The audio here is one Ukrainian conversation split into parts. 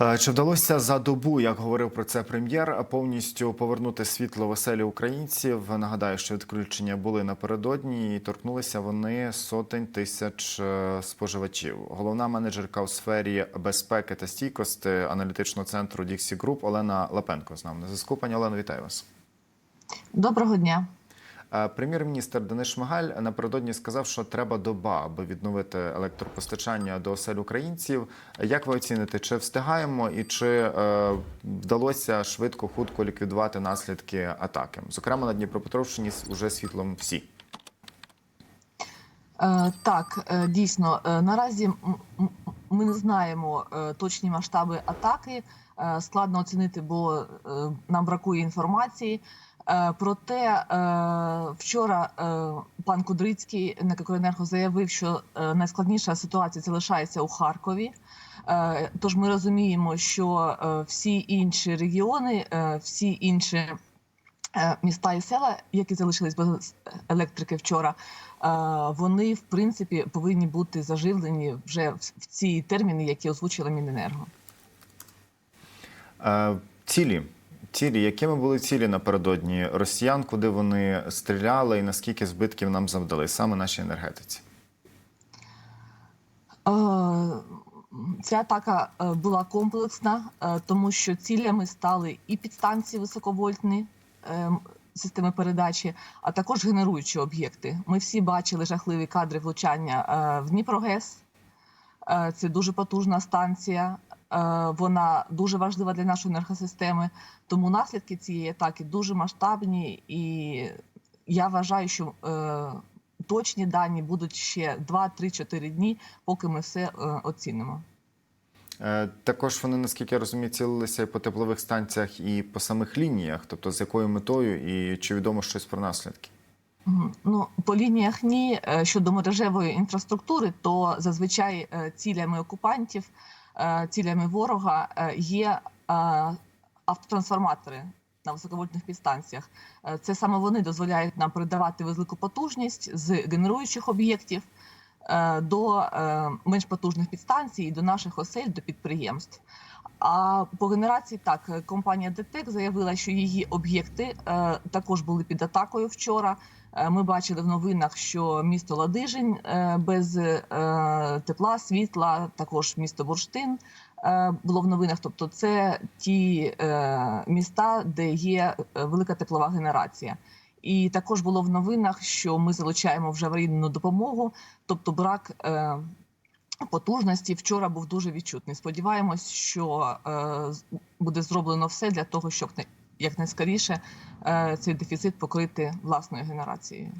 Е, Чи вдалося за добу, як говорив про це прем'єр, повністю повернути світло в оселі українців? Нагадаю, що відключення були напередодні і торкнулися вони сотень тисяч е, споживачів. Головна менеджерка у сфері безпеки та стійкості аналітичного центру Діксі Груп Олена Лапенко з нами на зв'язку. Пані Олено, вітаю вас. Доброго дня. Прем'єр-міністр Денис Шмигаль напередодні сказав, що треба доба, аби відновити електропостачання до осель українців. Як ви оціните, чи встигаємо і чи е, вдалося швидко, хутко ліквідувати наслідки атаки? Зокрема, на Дніпропетровщині вже світлом всі. Е, так, е, дійсно, наразі ми не знаємо точні масштаби атаки. Складно оцінити, бо нам бракує інформації. Е, проте е, вчора е, пан Кудрицький НК «Укренерго» заявив, що найскладніша ситуація залишається у Харкові. Тож ми розуміємо, що всі інші регіони, всі інші міста і села, які залишились без електрики вчора, вони в принципі повинні бути заживлені вже в ці терміни, які озвучила Міненерго. Цілі. Цілі, якими були цілі напередодні росіян, куди вони стріляли і наскільки збитків нам завдали саме нашій енергетиці? Е, Ця атака е, була комплексна, е, тому що цілями стали і підстанції високовольтні системи передачі, а також генеруючі об'єкти. Ми всі бачили жахливі кадри влучання в Дніпрогес. Це дуже потужна станція. Е, Вона дуже важлива для нашої енергосистеми. Тому наслідки цієї атаки дуже масштабні, і я вважаю, що е, точні дані будуть ще 2-3-4 дні, поки ми все е, оцінимо. Також вони, наскільки я розумію, цілилися і по теплових станціях, і по самих лініях, тобто з якою метою, і чи відомо щось про наслідки? Ну, по лініях ні. Щодо мережевої інфраструктури, то зазвичай цілями окупантів, цілями ворога е, є е, автотрансформатори на високовольтних підстанціях. Е, Це саме вони дозволяють нам передавати велику потужність з генеруючих об'єктів е, до е, менш потужних підстанцій до наших осель, до підприємств. А по генерації так е, компанія ДТЕК заявила, що її об'єкти е, також були під атакою вчора. Е, Ми бачили в новинах, що місто Ладижин е, без е, тепла, світла, також місто Бурштин е, було в новинах. Тобто, це ті е, міста, де є е, велика теплова генерація. І також було в новинах, що ми залучаємо вже аварійну допомогу, тобто брак е, потужності вчора був дуже відчутний. Сподіваємось, що е, буде зроблено все для того, щоб якнайскоріше е, цей дефіцит покрити власною генерацією.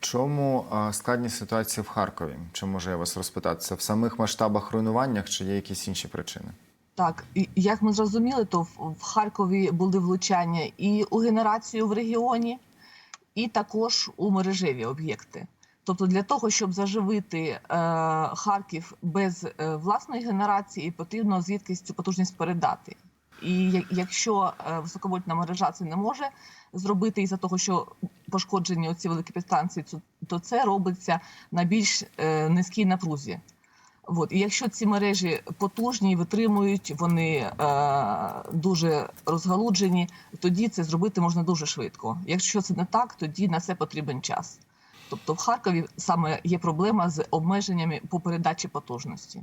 Чому е, складність ситуації в Харкові? Чи може я вас розпитатися? В самих масштабах руйнуваннях чи є якісь інші причини? Так, і як ми зрозуміли, то в Харкові були влучання і у генерацію в регіоні, і також у мережеві об'єкти. Тобто, для того, щоб заживити е, Харків без е, власної генерації, потрібно звідкись цю потужність передати. І якщо е, високовольтна мережа це не може зробити із-за того, що пошкоджені оці великі підстанції, то це робиться на більш е, низькій напрузі. От. І якщо ці мережі потужні, витримують, вони е, дуже розгалуджені, тоді це зробити можна дуже швидко. Якщо це не так, тоді на це потрібен час. Тобто в Харкові саме є проблема з обмеженнями по передачі потужності.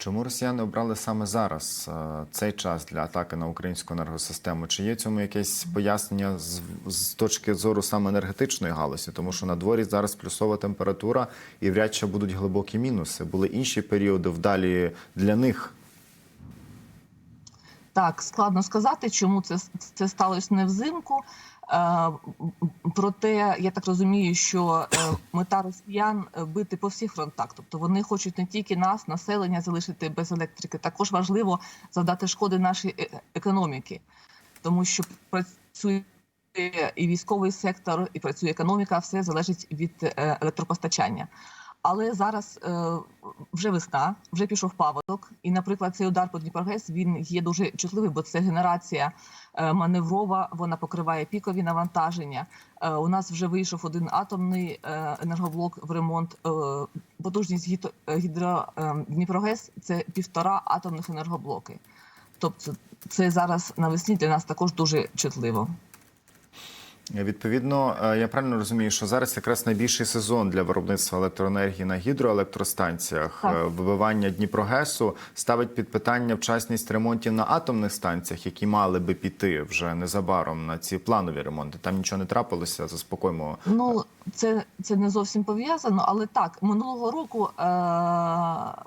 Чому росіяни обрали саме зараз е, цей час для атаки на українську енергосистему? Чи є цьому якесь пояснення з, з точки зору саме енергетичної галузі? Тому що на дворі зараз плюсова температура і вряд чи будуть глибокі мінуси. Були інші періоди вдалі для них. Так, складно сказати, чому це, це сталося не взимку. Е, проте я так розумію, що е, мета росіян е, бити по всіх фронтах. Тобто вони хочуть не тільки нас, населення залишити без електрики, також важливо завдати шкоди нашій е- економіки, тому що працює і військовий сектор, і працює економіка, все залежить від електропостачання. Але зараз е, вже весна, вже пішов паводок, і, наприклад, цей удар по Дніпрогес він є дуже чутливий, бо це генерація маневрова, вона покриває пікові навантаження. Е, у нас вже вийшов один атомний е, енергоблок в ремонт. Е, потужність гідро, е, Дніпрогес це півтора атомних енергоблоки. Тобто, це зараз навесні для нас також дуже чутливо. Відповідно, е, я правильно розумію, що зараз якраз найбільший сезон для виробництва електроенергії на гідроелектростанціях. Так. Е, Вибивання Дніпрогесу ставить під питання вчасність ремонтів на атомних станціях, які мали би піти вже незабаром на ці планові ремонти. Там нічого не трапилося. Заспокоїмо. Ну, це, це не зовсім пов'язано, але так, минулого року, е,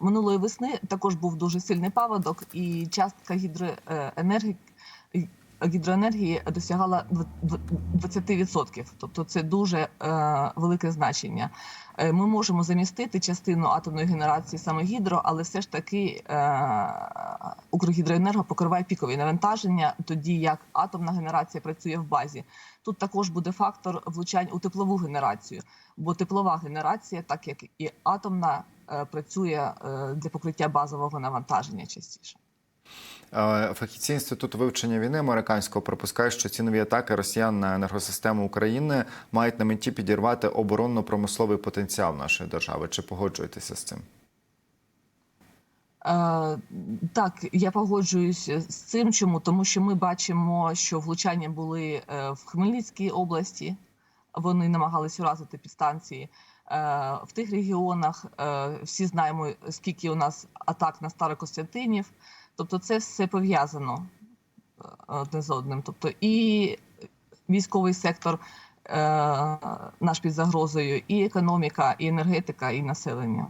минулої весни також був дуже сильний паводок, і частка гідроенергії, гідроенергії досягала дв- дв- 20%. Тобто це дуже е, велике значення. Е, Ми можемо замістити частину атомної генерації саме гідро, але все ж таки е, Укргідроенерго покриває пікові навантаження, тоді як атомна генерація працює в базі. Тут також буде фактор влучань у теплову генерацію, бо теплова генерація, так як і атомна, працює для покриття базового навантаження частіше. Е, Фахівці інституту вивчення війни американського припускають, що ці нові атаки росіян на енергосистему України мають на меті підірвати оборонно-промисловий потенціал нашої держави. Чи погоджуєтеся з цим? Е, так, я погоджуюсь з цим. Чому? Тому що ми бачимо, що влучання були е, в Хмельницькій області. Вони намагалися уразити підстанції. В тих регіонах всі знаємо, скільки у нас атак на Старокостянтинів. Тобто, це все пов'язано е, одне з одним. Тобто, і військовий сектор е, наш під загрозою, і економіка, і енергетика, і населення.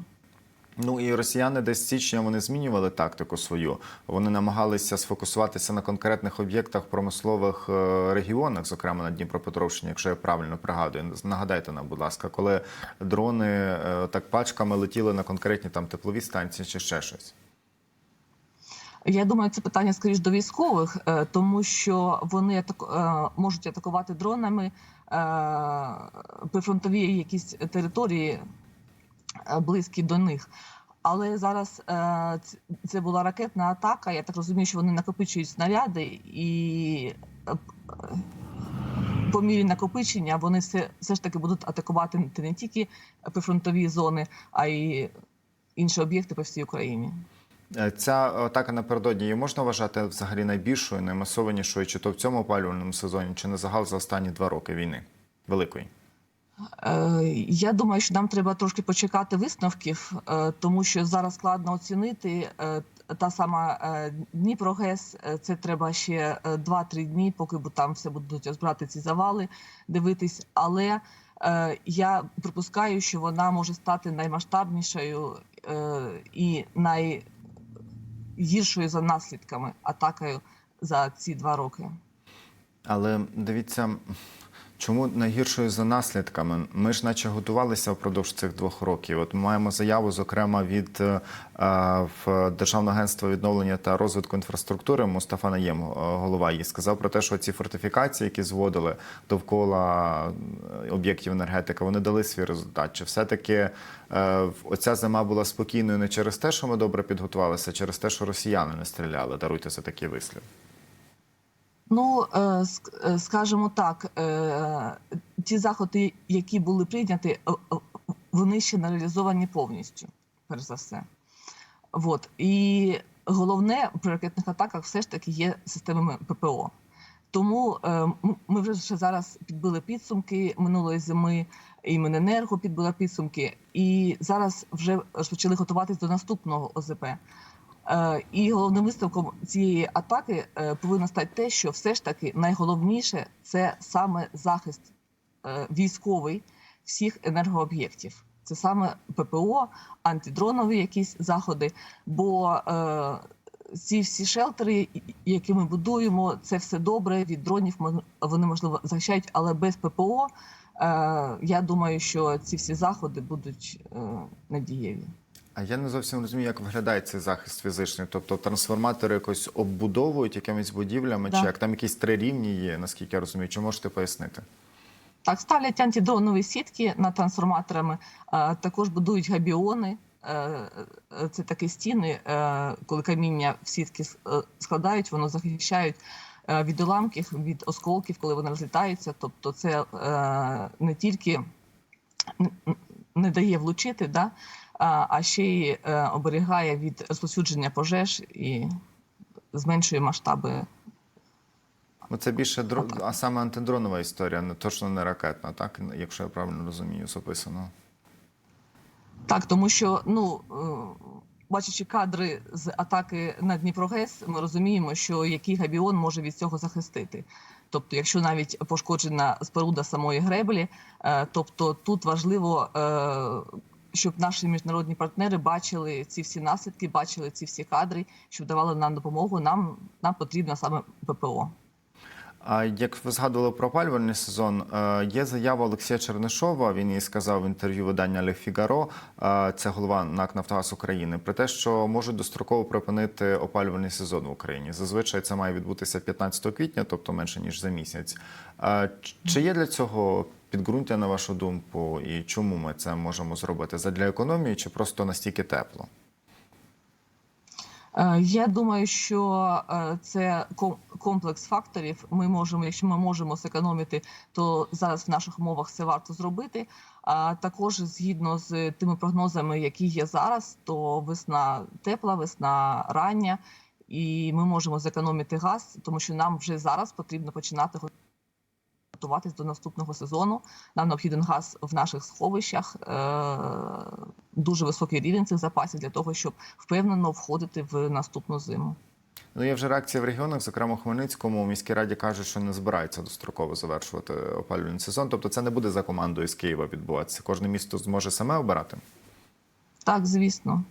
Ну і росіяни десь січня вони змінювали тактику свою. Вони намагалися сфокусуватися на конкретних об'єктах в промислових е, регіонах, зокрема на Дніпропетровщині, якщо я правильно пригадую. Нагадайте нам, будь ласка, коли дрони е, так пачками летіли на конкретні там теплові станції чи ще щось. Я думаю, це питання скоріш до військових, е, тому що вони атаку- е, можуть атакувати дронами е, прифронтові якісь території близькі до них. Але зараз це була ракетна атака. Я так розумію, що вони накопичують снаряди, і по мірі накопичення вони все, все ж таки будуть атакувати не тільки прифронтові зони, а й інші об'єкти по всій Україні. Е, Ця атака напередодні її можна вважати взагалі найбільшою, наймасованішою, чи то в цьому опалювальному сезоні, чи на загал за останні два роки війни великої. Е, Я думаю, що нам треба трошки почекати висновків, е, тому що зараз складно оцінити. Та сама Дніпрогес, е, це треба ще е, 2-3 дні, поки там все будуть розбирати ці завали, дивитись. Але я припускаю, що вона може стати наймасштабнішою і найгіршою за наслідками атакою за ці два роки. Але дивіться, чому найгіршою за наслідками? Ми ж наче готувалися впродовж цих двох років. От ми маємо заяву, зокрема, від е, в Державного агентства відновлення та розвитку інфраструктури Мустафа Наєм, е, голова її, сказав про те, що ці фортифікації, які зводили довкола е, об'єктів енергетики, вони дали свій результат. Чи все-таки е, оця зима була спокійною не через те, що ми добре підготувалися, а через те, що росіяни не стріляли? Даруйте за такий вислів. Ну, е, е, скажімо так, е, ті заходи, які були прийняті, вони ще не реалізовані повністю, перш за все. От. І головне при ракетних атаках все ж таки є системами ППО. Тому ми вже зараз підбили підсумки минулої зими, і Міненерго підбила підсумки, і зараз вже почали готуватись до наступного ОЗП. Е, І головним висновком цієї атаки е, повинно стати те, що все ж таки найголовніше це саме захист е, військовий всіх енергооб'єктів. Це саме ППО, антидронові якісь заходи. Бо ці всі шелтери, які ми будуємо, це все добре від дронів. Вони можливо захищають, але без ППО я думаю, що ці всі заходи будуть надієві. А я не зовсім розумію, як виглядає цей захист фізичний. Тобто трансформатори якось оббудовують якимись будівлями, Да. чи як там якісь три рівні є, наскільки я розумію, чи можете пояснити? Так, ставлять антидронові сітки над трансформаторами, е, також будують габіони. Е, е, Це такі стіни, коли каміння в сітки складають, воно захищають від уламків, від осколків, коли вони розлітаються. Тобто, це не тільки не дає влучити, да, а ще й е, оберігає від розповсюдження пожеж і зменшує масштаби Ну, це більше дро... А саме антидронова історія, не точно не ракетна, так? Якщо я правильно розумію, записано. Так, тому що ну е, бачачи кадри з атаки на Дніпрогес, ми розуміємо, що який габіон може від цього захистити. Тобто, якщо навіть пошкоджена споруда самої греблі, е, тобто тут важливо, щоб наші міжнародні партнери бачили ці всі наслідки, бачили ці всі кадри, щоб давали нам допомогу. Нам нам потрібно саме ППО. А як ви згадували про опалювальний сезон, е, є заява Олексія Чернишова. Він її сказав в інтерв'ю видання Le Figaro, е, це голова НАК «Нафтогаз України, про те, що можуть достроково припинити опалювальний сезон в Україні. Зазвичай це має відбутися 15 квітня, тобто менше ніж за місяць. Е, Чи є для цього підґрунтя, на вашу думку, і чому ми це можемо зробити? Задля економії чи просто настільки тепло? Е, Я думаю, що е, це комплекс факторів. Ми можемо, якщо ми можемо зекономити, то зараз в наших умовах це варто зробити. А також згідно з тими прогнозами, які є зараз, то весна тепла, весна рання, і ми можемо зекономити газ, тому що нам вже зараз потрібно починати готуватись до наступного сезону. Нам необхіден газ в наших сховищах, е, дуже високий рівень цих запасів для того, щоб впевнено входити в наступну зиму. Ну, є вже реакція в регіонах, зокрема у Хмельницькому. У міській раді кажуть, що не збираються достроково завершувати опалювальний сезон. Тобто це не буде за командою з Києва відбуватися. Кожне місто зможе саме обирати. Так, звісно.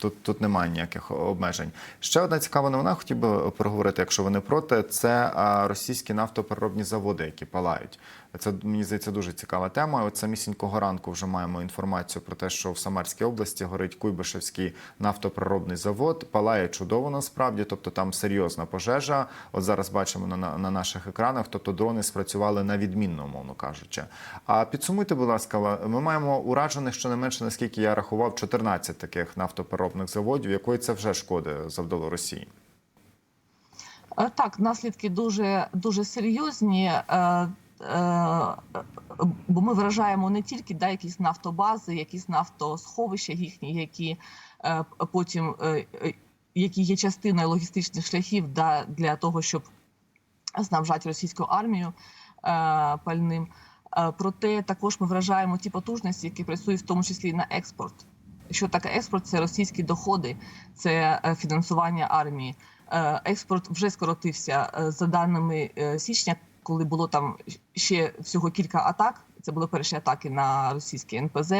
Тут, тут немає ніяких обмежень. Ще одна цікава новина, хотів би проговорити, якщо ви не проти, це російські нафтопереробні заводи, які палають. Це мені здається дуже цікава тема. От самісінького ранку вже маємо інформацію про те, що в Самарській області горить Куйбишевський нафтопереробний завод. Палає чудово насправді, тобто там серйозна пожежа. От зараз бачимо на, на, на наших екранах, тобто дрони спрацювали на відмінно, мовно кажучи. А підсумуйте, будь ласка, ми маємо уражених щонайменше, наскільки я рахував, 14 таких нафтопереробних заводів, якої це вже шкоди завдало Росії. Е, Так, наслідки дуже дуже серйозні. е, е, Бо ми вражаємо не тільки да, якісь нафтобази, якісь нафтосховища їхні, які потім які є частиною логістичних шляхів да, для того, щоб снабжати російську армію пальним. Проте також ми вражаємо ті потужності, які працюють в тому числі на експорт. Що таке експорт? Це російські доходи, це е, фінансування армії. Е, Експорт вже скоротився е, за даними січня, коли було там ще всього кілька атак. Це були перші атаки на російські НПЗ.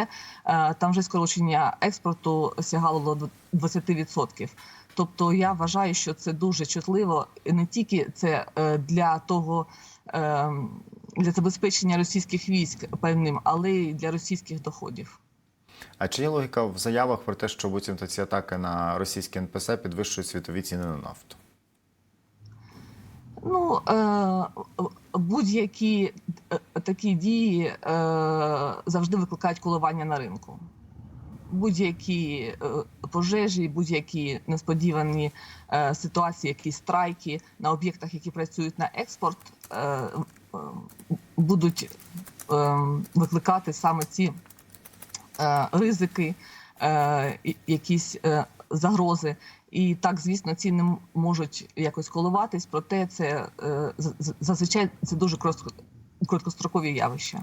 Там вже скорочення експорту сягало до 20%. Тобто я вважаю, що це дуже чутливо не тільки це для того. е, Для забезпечення російських військ певним, але й для російських доходів. А чи є логіка в заявах про те, що буцімто ці атаки на російські НПС підвищують світові ціни на нафту? Ну е, будь-які е, такі дії е, завжди викликають коливання на ринку. Будь-які пожежі, будь-які несподівані ситуації, якісь страйки на об'єктах, які працюють на експорт, будуть викликати саме ці ризики, е, якісь е, загрози. І так, звісно, ціни можуть якось коливатись, проте це е, зазвичай це дуже коротко- короткострокові явища.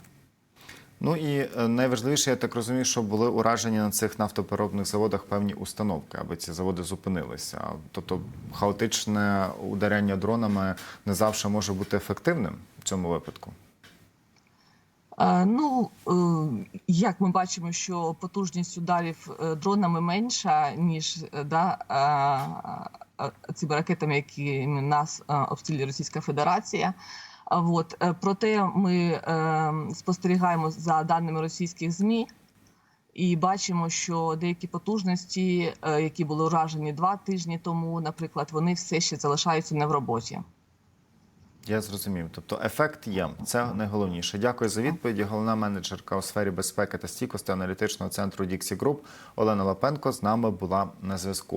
Ну і е, найважливіше, я так розумію, що були уражені на цих нафтопереробних заводах певні установки, аби ці заводи зупинилися. Тобто хаотичне ударяння дронами не завжди може бути ефективним в цьому випадку. Е, Ну, е, як ми бачимо, що потужність ударів е, дронами менша, ніж да, цими ракетами, якими нас обстрілює Російська Федерація. От. Проте ми спостерігаємо за даними російських ЗМІ і бачимо, що деякі потужності, які були уражені два тижні тому, наприклад, вони все ще залишаються не в роботі. Я зрозумів. Тобто ефект є. Це найголовніше. Дякую за відповіді. Головна менеджерка у сфері безпеки та стійкості аналітичного центру Діксі Груп Олена Лапенко з нами була на зв'язку.